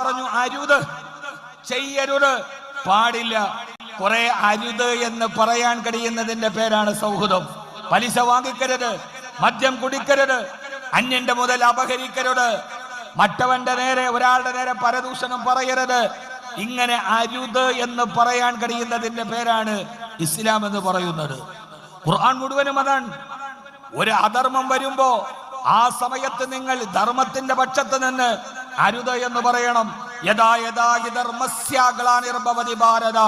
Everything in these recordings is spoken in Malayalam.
പറഞ്ഞു അരുത് ചെയ്യരുത്. പാടില്ല. കുറെ അരുത് എന്ന് പറയാൻ കഴിയുന്നതിന്റെ പേരാണ് സൗഹൃദം. പലിശ വാങ്ങിക്കരുത് മദ്യം കുടിക്കരുത് അന്യന്റെ മുതൽ അപഹരിക്കരുത്. മറ്റവന്റെ നേരെ ഒരാളുടെ നേരെ പരദൂഷണം പറയരുത്. ഇങ്ങനെ അരുത് എന്ന് പറയാൻ കഴിയുന്നതിന്റെ പേരാണ് ഇസ്ലാം എന്ന് പറയുന്നത്. ഖുർആൻ മുഴുവനും അതാണ്. ഒരു അധർമ്മം വരുമ്പോ ആ സമയത്ത് നിങ്ങൾ ധർമ്മത്തിന്റെ പക്ഷത്ത് നിന്ന് അരുത് എന്ന് പറയണം. യഥാ യഥാ ധർമ്മസ്യാഗ്ലാനിർഭവതി ധർമ്മസ്യ ഗ്ലാനിർഭവതി ഭാരത.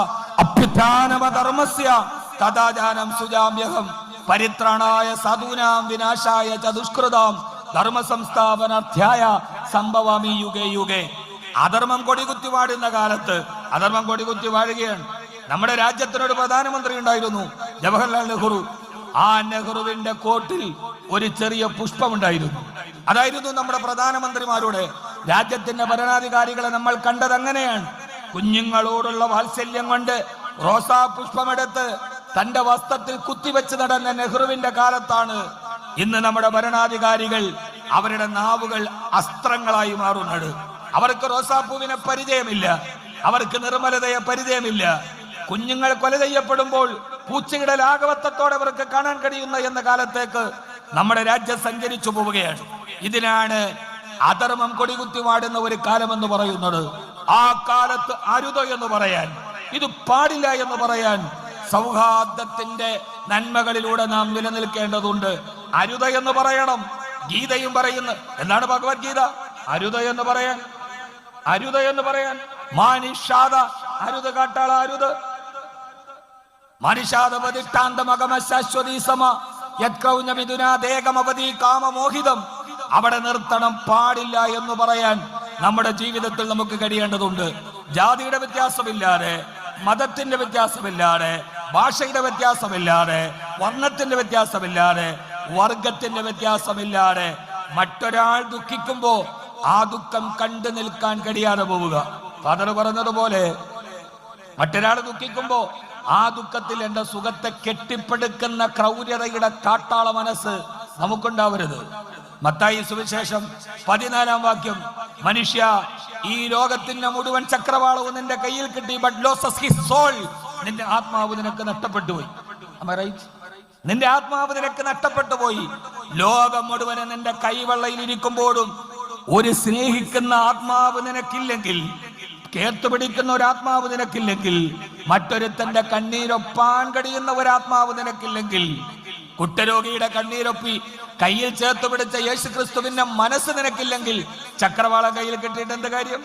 അഭ്യുത്ഥാനമ ധർമ്മസ്യ തഥാജാനം സുജാമ്യഹം. പരിത്രാണായ സാധുനാം വിനാശായ ച ദുഷ്കൃതാം ധർമ്മ സംസ്ഥാപനാർത്ഥ്യായ സംഭവാമി യുഗേ യുഗേ. അധർമ്മം കൊടികുത്തി വാടുന്ന കാലത്ത് അധർമ്മം കൊടികുത്തി വാഴുകയാണ്. നമ്മുടെ രാജ്യത്തിനൊരു പ്രധാനമന്ത്രി ഉണ്ടായിരുന്നു ജവഹർലാൽ നെഹ്റു. ആ നെഹ്റുവിന്റെ കോട്ടിൽ ഒരു ചെറിയ പുഷ്പമുണ്ടായിരുന്നു. അതായിരുന്നു നമ്മുടെ പ്രധാനമന്ത്രിമാരുടെ രാജ്യത്തിന്റെ ഭരണാധികാരികളെ നമ്മൾ കണ്ടത് അങ്ങനെയാണ്. കുഞ്ഞുങ്ങളോടുള്ള വാത്സല്യം കൊണ്ട് റോസാ പുഷ്പമെടുത്ത് തന്റെ വസ്ത്രത്തിൽ കുത്തിവെച്ച് നടന്ന നെഹ്റുവിന്റെ കാലത്താണ് ഇന്ന് നമ്മുടെ ഭരണാധികാരികൾ അവരുടെ നാവുകൾ അസ്ത്രങ്ങളായി മാറുന്നത്. അവർക്ക് റോസാപ്പൂവിനെ പരിചയമില്ല. അവർക്ക് നിർമ്മലതയെ പരിചയമില്ല. കുഞ്ഞുങ്ങൾ കൊല ചെയ്യപ്പെടുമ്പോൾ പൂച്ചയുടെ ലാഘവത്വത്തോടെ അവർക്ക് കാണാൻ കഴിയുന്ന എന്ന കാലത്തേക്ക് നമ്മുടെ രാജ്യം സഞ്ചരിച്ചു പോവുകയാണ്. ഇതിനാണ് അധർമ്മം കൊടികുത്തി വാടുന്ന ഒരു കാലമെന്ന് പറയുന്നത് ആ കാലത്ത് അരുത എന്ന് പറയാൻ ഇത് പാടില്ല എന്ന് പറയാൻ സൗഹാർദ്ദത്തിന്റെ നന്മകളിലൂടെ നാം നിലനിൽക്കേണ്ടതുണ്ട്. അരുത എന്ന് പറയണം. ഗീതയും പറയുന്നു. എന്താണ് ഭഗവത്ഗീത? അരുത എന്ന് പറയാൻ. അരുത എന്ന് പറയാൻ. മാനിഷാദ. അരുത് കാട്ടാള അരുത്. മനുഷ്യാതപതിഷ്ടാന്തമകമശാശ്വതീസമ യത്കൗഞ്ഞമിഥുനാദേകമപതി കാമമോഹിതം. അവിടെ നിർത്തണം പാടില്ല എന്ന് പറയാൻ നമ്മുടെ ജീവിതത്തിൽ നമുക്ക് കഴിയേണ്ടതുണ്ട്. ജാതിയുടെ വ്യത്യാസമില്ലാതെ മതത്തിന്റെ വ്യത്യാസമില്ലാതെ ഭാഷയുടെ വ്യത്യാസമില്ലാതെ വർണത്തിന്റെ വ്യത്യാസമില്ലാതെ വർഗത്തിന്റെ വ്യത്യാസമില്ലാതെ മറ്റൊരാൾ ദുഃഖിക്കുമ്പോ ആ ദുഃഖം കണ്ടു നിൽക്കാൻ കഴിയാതെ പോവുക. ഫാദർ പറഞ്ഞതുപോലെ മറ്റൊരാൾ ദുഃഖിക്കുമ്പോ ആ ദുഃഖത്തിൽ എന്റെ സുഖത്തെ കെട്ടിപ്പടുക്കുന്ന ക്രൗര്യതയുടെ കാട്ടാള മനസ്സ് നമുക്കുണ്ടാവരുത്. മത്തായി സുവിശേഷം പതിനാലാം വാക്യം. മനുഷ്യ ഈ ലോകത്തിന്റെ മുഴുവൻ ചക്രവാളവും നിന്റെ കയ്യിൽ കിട്ടി. സോൾ നിന്റെ ആത്മാവ് നിനക്ക് നഷ്ടപ്പെട്ടു പോയി? നിന്റെ ആത്മാവ് നിനക്ക് നഷ്ടപ്പെട്ടു പോയി. ലോകം മുഴുവനും നിന്റെ കൈവെള്ളയിൽ ഇരിക്കുമ്പോഴും ഒരു സ്നേഹിക്കുന്ന ആത്മാവ് നിനക്കില്ലെങ്കിൽ കേത്തുപിടിക്കുന്ന ഒരു ആത്മാവ് നിനക്കില്ലെങ്കിൽ മറ്റൊരുത്തന്റെ കണ്ണീരൊപ്പാൻ കഴിയുന്ന ഒരു ആത്മാവ് നിനക്കില്ലെങ്കിൽ കുട്ടരോഗിയുടെ കണ്ണീരൊപ്പി കയ്യിൽ ചേർത്ത് പിടിച്ച യേശു ക്രിസ്തുവിന്റെ മനസ്സ് നിനക്കില്ലെങ്കിൽ ചക്രവാളം കയ്യിൽ കിട്ടിയിട്ട് എന്ത് കാര്യം?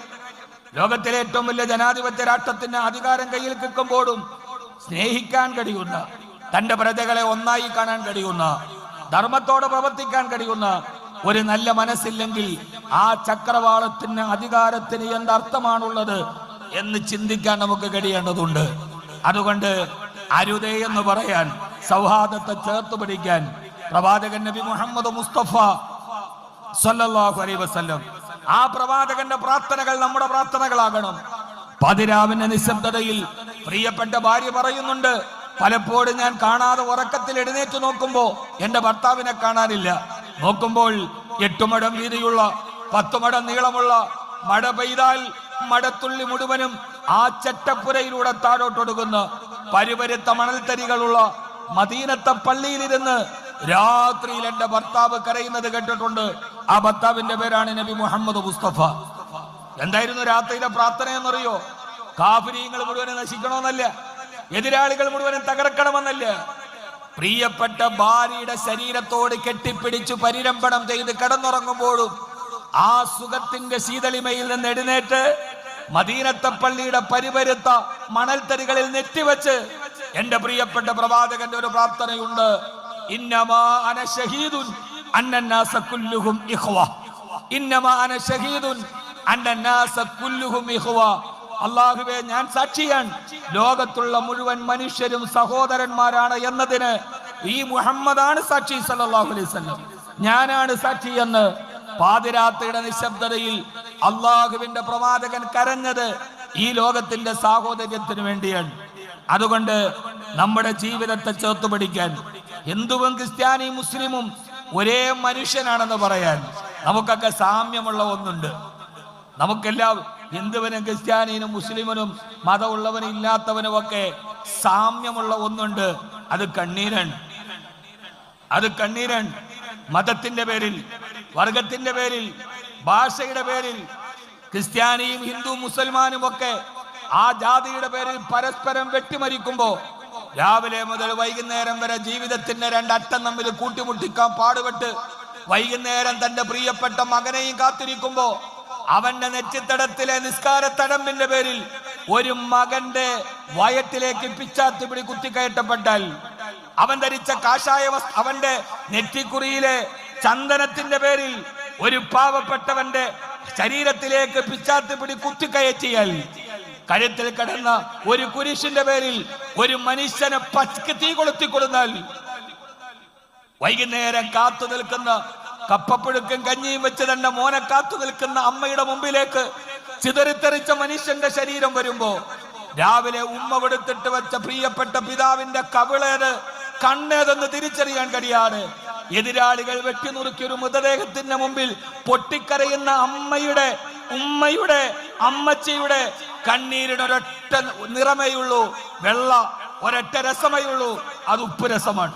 ലോകത്തിലെ ഏറ്റവും വലിയ ജനാധിപത്യ രാഷ്ട്രത്തിന്റെ അധികാരം കയ്യിൽ കിട്ടുമ്പോഴും സ്നേഹിക്കാൻ കഴിയുന്ന തന്റെ പ്രജകളെ ഒന്നായി കാണാൻ കഴിയുന്ന ധർമ്മത്തോടെ പ്രവർത്തിക്കാൻ കഴിയുന്ന ഒരു നല്ല മനസ്സില്ലെങ്കിൽ ആ ചക്രവാളത്തിന് അധികാരത്തിന് എന്തർത്ഥമാണുള്ളത് എന്ന് ചിന്തിക്കാൻ നമുക്ക് കഴിയേണ്ടതുണ്ട്. അതുകൊണ്ട് അരുതേ എന്ന് പറയാൻ സൗഹാർദ്ദത്തെ ചേർത്ത് പിടിക്കാൻ പ്രവാചകൻ നബി മുഹമ്മദ് മുസ്തഫ സല്ലല്ലാഹു അലൈഹി വസല്ലം. ആ പ്രവാചകന്റെ പ്രാർത്ഥനകൾ നമ്മുടെ പ്രാർത്ഥനകളാകണം. പതിരാവിന്റെ നിശബ്ദതയിൽ പ്രിയപ്പെട്ട ഭാര്യ പറയുന്നുണ്ട് പലപ്പോഴും ഞാൻ കാണാതെ ഉറക്കത്തിൽ എഴുന്നേറ്റ് നോക്കുമ്പോ എന്റെ ഭർത്താവിനെ കാണാനില്ല. നോക്കുമ്പോൾ എട്ടു മടം വീതിയുള്ള പത്തുമടം നീളമുള്ള മഴ പെയ്താൽ മടത്തുള്ളി മുഴുവനും ആ ചട്ടപ്പുരയിലൂടെ താഴോട്ടൊടുക്കുന്ന പരിപരുത്ത മണൽത്തരികളുള്ള മദീനത്തെ പള്ളിയിലിരുന്ന് രാത്രിയിൽ എന്റെ ഭർത്താവ് കരയുന്നത് കേട്ടിട്ടുണ്ട്. ആ ഭർത്താവിന്റെ പേരാണ് നബി മുഹമ്മദ് മുസ്തഫ. എന്തായിരുന്നു രാത്രിയിലെ പ്രാർത്ഥന എന്നറിയോ? കാഫിരീങ്ങൾ മുഴുവനും നശിക്കണമെന്നല്ല എതിരാളികൾ മുഴുവനും തകർക്കണമെന്നല്ല. പ്രിയപ്പെട്ട ഭാര്യയുടെ ശരീരത്തോട് കെട്ടിപ്പിടിച്ച് പരിരംഭണം ചെയ്ത് കിടന്നുറങ്ങുമ്പോഴും ആ സുഖത്തിന്റെ ശീതളിമയിൽ നിന്ന് എഴുന്നേറ്റ് മദീനത്തെ പള്ളിയുടെ പരിപരുത്ത മണൽത്തരികളിൽ നെറ്റിവെച്ച് എന്റെ പ്രിയപ്പെട്ട പ്രവാചകന്റെ ഒരു പ്രാർത്ഥനയുണ്ട്. അള്ളാഹുവെ ഞാൻ സാക്ഷിയാണ്. ലോകത്തുള്ള മുഴുവൻ മനുഷ്യരും സഹോദരന്മാരാണ് എന്നതിന് ഈ മുഹമ്മദാണ് സാക്ഷി സല്ലല്ലാഹു അലൈഹി വസല്ലം. ഞാനാണ് സാക്ഷി എന്ന് പാതിരാത്രിയുടെ നിശബ്ദതയിൽ അള്ളാഹുവിന്റെ പ്രവാചകൻ കരഞ്ഞത് ഈ ലോകത്തിന്റെ സാഹോദര്യത്തിന് വേണ്ടിയാണ്. അതുകൊണ്ട് നമ്മുടെ ജീവിതത്തെ ചേർത്ത് പഠിക്കാൻ ഹിന്ദുവും ക്രിസ്ത്യാനിയും മുസ്ലിമും ഒരേ മനുഷ്യനാണെന്ന് പറയാൻ നമുക്കൊക്കെ സാമ്യമുള്ള ഒന്നുണ്ട്. നമുക്കെല്ലാം ഹിന്ദുവിനും ക്രിസ്ത്യാനിനും മുസ്ലിമിനും മതമുള്ളവനും ഇല്ലാത്തവനും ഒക്കെ സാമ്യമുള്ള ഒന്നുണ്ട്. അത് കണ്ണീരൻ അത് കണ്ണീരൻ മതത്തിന്റെ പേരിൽ വർഗത്തിന്റെ പേരിൽ ഭാഷയുടെ പേരിൽ ക്രിസ്ത്യാനിയും ഹിന്ദു മുസൽമാനും ഒക്കെ ആ ജാതിയുടെ പേരിൽ പരസ്പരം വെട്ടിമരിക്കുമ്പോ രാവിലെ മുതൽ വൈകുന്നേരം വരെ ജീവിതത്തിന്റെ രണ്ടറ്റം തമ്മിൽ കൂട്ടിമുട്ടിക്കാൻ പാടുപെട്ട് വൈകുന്നേരം തന്റെ പ്രിയപ്പെട്ട മകനെയും കാത്തിരിക്കുമ്പോ അവന്റെ നെറ്റിത്തടത്തിലെ നിസ്കാര തടമ്പിന്റെ പേരിൽ ഒരു മകന്റെ വയറ്റിലേക്ക് പിടി കുത്തിക്കയറ്റപ്പെട്ടാൽ അവൻ ധരിച്ച കാഷായ അവന്റെ നെറ്റിക്കുറിയിലെ ചന്ദനത്തിന്റെ പേരിൽ ഒരു പാവപ്പെട്ടവന്റെ ശരീരത്തിലേക്ക് പിച്ചാത്തി പിടി കുത്തിക്കയറ്റിയാൽ കഴുത്തിൽ കിടന്ന ഒരു കുരിശിന്റെ പേരിൽ ഒരു മനുഷ്യനെ പച്ചക്ക് തീ കൊളുത്തി കൊടുത്താൽ വൈകുന്നേരം കാത്തു നിൽക്കുന്ന കപ്പപ്പുഴുക്കും കഞ്ഞിയും വെച്ച് തന്റെ മോനെ കാത്തു നിൽക്കുന്ന അമ്മയുടെ മുമ്പിലേക്ക് ചിതറിത്തെറിച്ച മനുഷ്യന്റെ ശരീരം വരുമ്പോ രാവിലെ ഉമ്മ കൊടുത്തിട്ട് വെച്ച പ്രിയപ്പെട്ട പിതാവിന്റെ കവിളേത് കണ്ണേതെന്ന് തിരിച്ചറിയാൻ കഴിയാണ് എതിരാളികൾ വെട്ടിനുറുക്കിയ ഒരു മൃതദേഹത്തിന്റെ മുമ്പിൽ പൊട്ടിക്കരയുന്ന അമ്മയുടെ ഉമ്മയുടെ അമ്മച്ചിയുടെ കണ്ണീരിന് ഒരൊറ്റ നിറമേയുള്ളൂ. വെള്ള ഒരൊറ്റ രസമേയുള്ളൂ. അത് ഉപ്പ് രസമാണ്.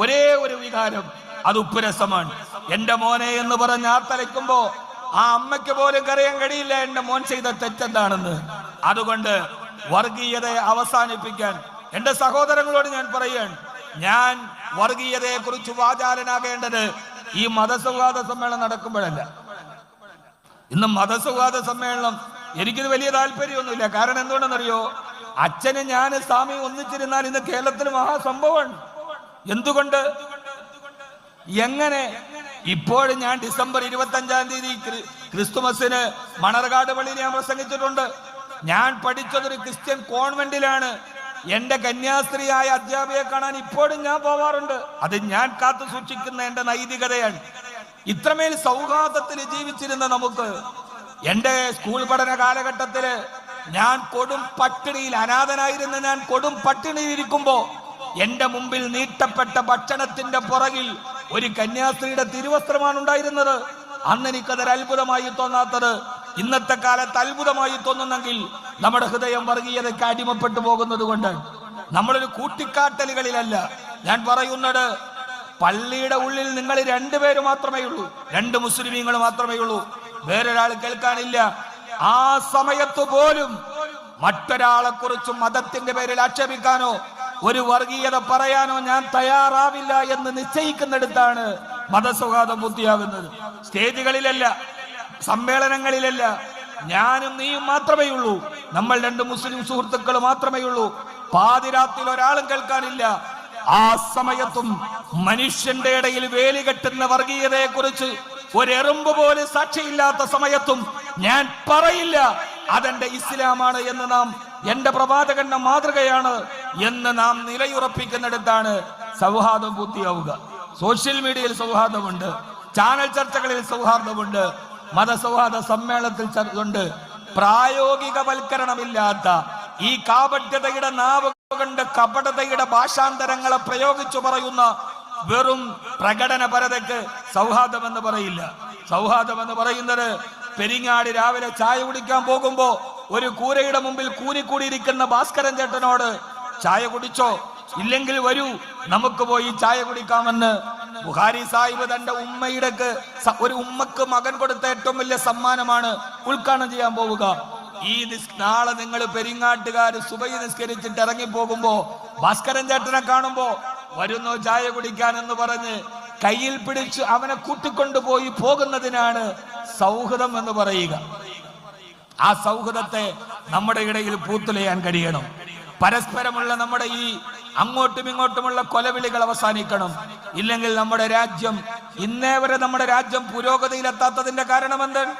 ഒരേ ഒരു വികാരം അത് ഉപ്പ് രസമാണ്. എന്റെ മോനെ എന്ന് പറഞ്ഞ് ആ തലയ്ക്കുമ്പോ ആ അമ്മയ്ക്ക് പോലും കറിയാൻ കഴിയില്ല. എന്റെ മോൻ ചെയ്ത തെറ്റെന്താണെന്ന്. അതുകൊണ്ട് വർഗീയതയെ അവസാനിപ്പിക്കാൻ എന്റെ സഹോദരങ്ങളോട് ഞാൻ പറയുകയാണ്. ഞാൻ വർഗീയതയെ കുറിച്ച് വാചാലനാകേണ്ടത് ഈ മതസൗഹാർദ്ദ സമ്മേളനം നടക്കുമ്പോഴല്ല. ഇന്ന് മതസൗഹാർദ്ദ സമ്മേളനം. എനിക്കിത് വലിയ താല്പര്യമൊന്നുമില്ല. കാരണം എന്തുകൊണ്ടെന്നറിയോ? അച്ഛന് ഞാൻ സ്വാമി ഒന്നിച്ചിരുന്നാൽ ഇന്ന് കേരളത്തിൽ മഹാസംഭവമാണ്. എന്തുകൊണ്ട്? എങ്ങനെ? ഇപ്പോഴും ഞാൻ ഡിസംബർ ഇരുപത്തി അഞ്ചാം തീയതി ക്രി- ക്രിസ്തുമസിന് മണർകാട് പള്ളിയിൽ ഞാൻ പ്രസംഗിച്ചിട്ടുണ്ട്. ഞാൻ പഠിച്ചതൊരു ക്രിസ്ത്യൻ കോൺവെന്റിലാണ്. എന്റെ കന്യാസ്ത്രീയായ അധ്യാപികയെ കാണാൻ ഇപ്പോഴും ഞാൻ പോവാറുണ്ട്. അത് ഞാൻ കാത്തു സൂക്ഷിക്കുന്ന എന്റെ നൈതികതയാണ്. ഇത്രമേൽ സൗഹാർദ്ദത്തിൽ ജീവിച്ചിരുന്ന നമുക്ക് എന്റെ സ്കൂൾ പഠന കാലഘട്ടത്തിൽ ഞാൻ കൊടും പട്ടിണിയിൽ അനാഥനായിരുന്ന ഞാൻ കൊടും പട്ടിണിയിൽ ഇരിക്കുമ്പോ എന്റെ മുമ്പിൽ നീട്ടപ്പെട്ട ഭക്ഷണത്തിന്റെ പുറകിൽ ഒരു കന്യാസ്ത്രീയുടെ തിരുവസ്ത്രമാണ് ഉണ്ടായിരുന്നത്. അന്ന് എനിക്കതൊരു അത്ഭുതമായി തോന്നാത്തത്. ഇന്നത്തെ കാലത്ത് അത്ഭുതമായി തോന്നുന്നെങ്കിൽ നമ്മുടെ ഹൃദയം വർഗീയതയ്ക്ക് അടിമപ്പെട്ടു പോകുന്നത് കൊണ്ട് നമ്മളൊരു കൂട്ടിക്കാട്ടലുകളിലല്ല. ഞാൻ പറയുന്നത് പള്ളിയുടെ ഉള്ളിൽ നിങ്ങൾ രണ്ടുപേര് മാത്രമേ ഉള്ളൂ. രണ്ട് മുസ്ലിമീങ്ങൾ മാത്രമേ ഉള്ളൂ. വേറൊരാൾ കേൾക്കാനില്ല. ആ സമയത്ത് പോലും മറ്റൊരാളെ കുറിച്ച് മതത്തിന്റെ പേരിൽ ആക്ഷേപിക്കാനോ ഒരു വർഗീയത പറയാനോ ഞാൻ തയ്യാറാവില്ല എന്ന് നിശ്ചയിക്കുന്നിടത്താണ് മതസൗഹാർദ്ദം ബുദ്ധിയാകുന്നത് സ്റ്റേജുകളിലല്ല സമ്മേളനങ്ങളിലല്ല. ഞാനും നീയും മാത്രമേ ഉള്ളൂ. നമ്മൾ രണ്ട് മുസ്ലിം സുഹൃത്തുക്കൾ മാത്രമേ ഉള്ളൂ. പാതിരാത്രിയിൽ ഒരാളും കേൾക്കാനില്ല. ആ സമയത്തും മനുഷ്യന്റെ ഇടയിൽ വേലി കെട്ടുന്ന വർഗീയതയെ കുറിച്ച് ഒരെറുമ്പ് പോലും സാക്ഷിയില്ലാത്ത സമയത്തും ഞാൻ പറയില്ല. അതെന്റെ ഇസ്ലാമാണ് എന്ന് നാം എന്റെ പ്രവാചകന്റെ മാതൃകയാണ് എന്ന് നാം നിലയുറപ്പിക്കുന്നിടത്താണ് സൗഹാർദ്ദം പൂർത്തിയാവുക. സോഷ്യൽ മീഡിയയിൽ സൗഹാർദ്ദമുണ്ട്. ചാനൽ ചർച്ചകളിൽ സൗഹാർദ്ദമുണ്ട്. മതസൗഹാർദ്ദ സമ്മേളനത്തിൽ ഉണ്ട്. പ്രായോഗികവൽക്കരണമില്ലാത്ത ഈ കാപട്യതയുടെ നാവ് കൊണ്ട് കപടതയുടെ ഭാഷാന്തരങ്ങളെ പ്രയോഗിച്ചു പറയുന്ന വെറും പ്രകടനപരതയ്ക്ക് സൗഹാർദ്ദം എന്ന് പറയില്ല. സൗഹാർദ്ദം എന്ന് പറയുന്നത് പെരിങ്ങാട് രാവിലെ ചായ കുടിക്കാൻ പോകുമ്പോ ഒരു കൂരയുടെ മുമ്പിൽ കൂനിക്കൂടിയിരിക്കുന്ന ഭാസ്കരൻ ചേട്ടനോട് ചായ കുടിച്ചോ? ഇല്ലെങ്കിൽ വരൂ നമുക്ക് പോയി ചായ കുടിക്കാമെന്ന്. ബുഹാരി സാഹിബ് തന്റെ ഉമ്മയുടെ ഒരു ഉമ്മക്ക് മകൻ കൊടുത്ത ഏറ്റവും വലിയ സമ്മാനമാണ് ഉദ്ഘാടനം ചെയ്യാൻ പോവുക. ഈ നാളെ നിങ്ങൾ പെരിങ്ങാട്ടുകാർ സുബൈ നിസ്കരിച്ചിട്ട് ഇറങ്ങിപ്പോകുമ്പോ ഭാസ്കരൻ ചേട്ടനെ കാണുമ്പോ വരുന്നു ചായ കുടിക്കാൻ എന്ന് പറഞ്ഞ് കയ്യിൽ പിടിച്ച് അവനെ കൂട്ടിക്കൊണ്ടുപോയി പോകുന്നതിനാണ് സൗഹൃദം എന്ന് പറയുക. ആ സൗഹൃദത്തെ നമ്മുടെ ഇടയിൽ പൂത്തുലയാൻ കഴിയണം. പരസ്പരമുള്ള നമ്മുടെ ഈ അങ്ങോട്ടും ഇങ്ങോട്ടുമുള്ള കൊലവിളികൾ അവസാനിക്കണം. ഇല്ലെങ്കിൽ നമ്മുടെ രാജ്യം ഇന്നേ വരെ നമ്മുടെ രാജ്യം പുരോഗതിയിലെത്താത്തതിന്റെ കാരണം എന്താണ്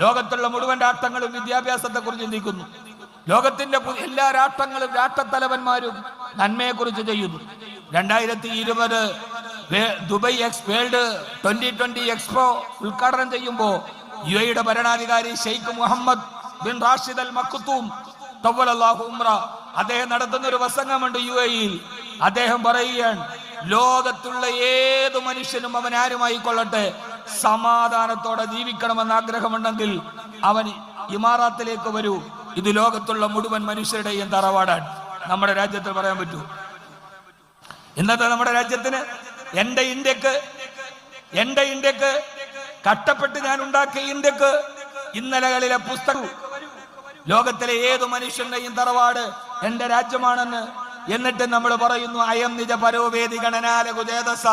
ലോകത്തുള്ള മുഴുവൻ രാഷ്ട്രങ്ങളും വിദ്യാഭ്യാസത്തെ കുറിച്ച് ചിന്തിക്കുന്നു. ലോകത്തിന്റെ എല്ലാ രാഷ്ട്രങ്ങളും രാഷ്ട്രത്തലവന്മാരും നന്മയെ കുറിച്ച് ചെയ്യുന്നു. രണ്ടായിരത്തി ഇരുപത് ദുബൈ എക്സ് വേൾഡ് ട്വന്റി ട്വന്റി എക്സ്പോ ഉദ്ഘാടനം ചെയ്യുമ്പോൾ യു എയുടെ ഭരണാധികാരി Sheikh Mohammed bin Rashid Al Maktoum തവ്വലല്ലാഹു ഉംറ അദ്ദേഹം നടത്തുന്ന ഒരു പ്രസംഗമുണ്ട് യു എയിൽ അദ്ദേഹം പറയുകയാണ് ലോകത്തുള്ള ഏത് മനുഷ്യനും അവൻ ആരുമായി കൊള്ളട്ടെ സമാധാനത്തോടെ ജീവിക്കണമെന്ന് ആഗ്രഹമുണ്ടെങ്കിൽ അവൻ ഇമാറാത്തിലേക്ക് വരൂ. ഇത് ലോകത്തുള്ള മുഴുവൻ മനുഷ്യരുടെയും തറവാടാൻ നമ്മുടെ രാജ്യത്തിൽ പറയാൻ പറ്റൂ. ഇന്നത്തെ നമ്മുടെ രാജ്യത്തിന് എന്റെ ഇന്ത്യയ്ക്ക് എന്റെ ഇന്ത്യയ്ക്ക് കഷ്ടപ്പെട്ട് ഞാൻ ഉണ്ടാക്കിയ ഇന്ത്യയ്ക്ക് ഇന്നലകളിലെ പുസ്തകം ലോകത്തിലെ ഏത് മനുഷ്യന്റെയും തറവാട് എന്റെ രാജ്യമാണെന്ന് എന്നിട്ട് നമ്മൾ പറയുന്നു അയം നിജ പരോവേദി ഗണനാലകുചേതസ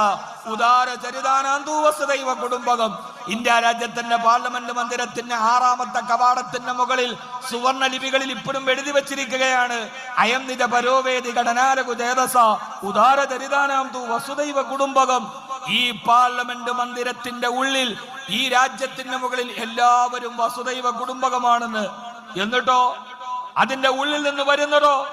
ഉദാര ചരിതാനാന്തൂ വസുദൈവ കുടുംബകം. ഇന്ത്യ രാജ്യത്തിന്റെ പാർലമെന്റ് മന്ദിരത്തിന്റെ ആറാമത്തെ കവാടത്തിന്റെ മുകളിൽ സുവർണ ലിപികളിൽ ഇപ്പോഴും എഴുതി വച്ചിരിക്കുകയാണ്. അയം നിജ പരോവേദി ഗണനാലകുചേതസ ഉദാര ചരിതാനാന്തൂ വസുദൈവ കുടുംബകം. ഈ പാർലമെന്റ് മന്ദിരത്തിന്റെ ഉള്ളിൽ ഈ രാജ്യത്തിന്റെ മുകളിൽ എല്ലാവരും വസുദൈവ കുടുംബകമാണെന്ന്. എന്നിട്ടോ? അതിന്റെ ഉള്ളിൽ നിന്ന് വരുന്നതോ?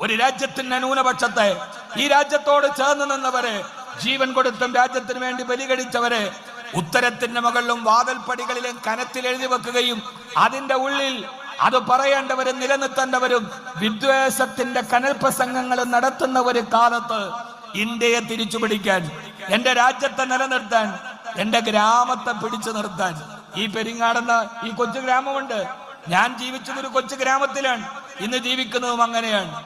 ഒരു രാജ്യത്തിന്റെ ന്യൂനപക്ഷത്തെ ഈ രാജ്യത്തോട് ചേർന്ന് നിന്നവരെ ജീവൻ കൊടുത്തും രാജ്യത്തിന് വേണ്ടി ബലികടിച്ചവരെ ഉത്തരത്തിന്റെ മുകളിലും വാതൽപ്പടികളിലും കനത്തിൽ എഴുതി വെക്കുകയും അതിന്റെ ഉള്ളിൽ അത് പറയേണ്ടവരും നിലനിർത്തേണ്ടവരും വിദ്വേഷത്തിന്റെ കനൽ പ്രസംഗങ്ങൾ നടത്തുന്ന ഒരു കാലത്ത് ഇന്ത്യയെ തിരിച്ചു പിടിക്കാൻ എന്റെ രാജ്യത്തെ നിലനിർത്താൻ എന്റെ ഗ്രാമത്തെ പിടിച്ചു നിർത്താൻ. ഈ പെരിങ്ങാടെന്ന ഈ കൊച്ചു ഗ്രാമമുണ്ട്. ഞാൻ ജീവിച്ചത് ഒരു കൊച്ചു ഗ്രാമത്തിലാണ്. ഇന്ന് ജീവിക്കുന്നതും അങ്ങനെയാണ്.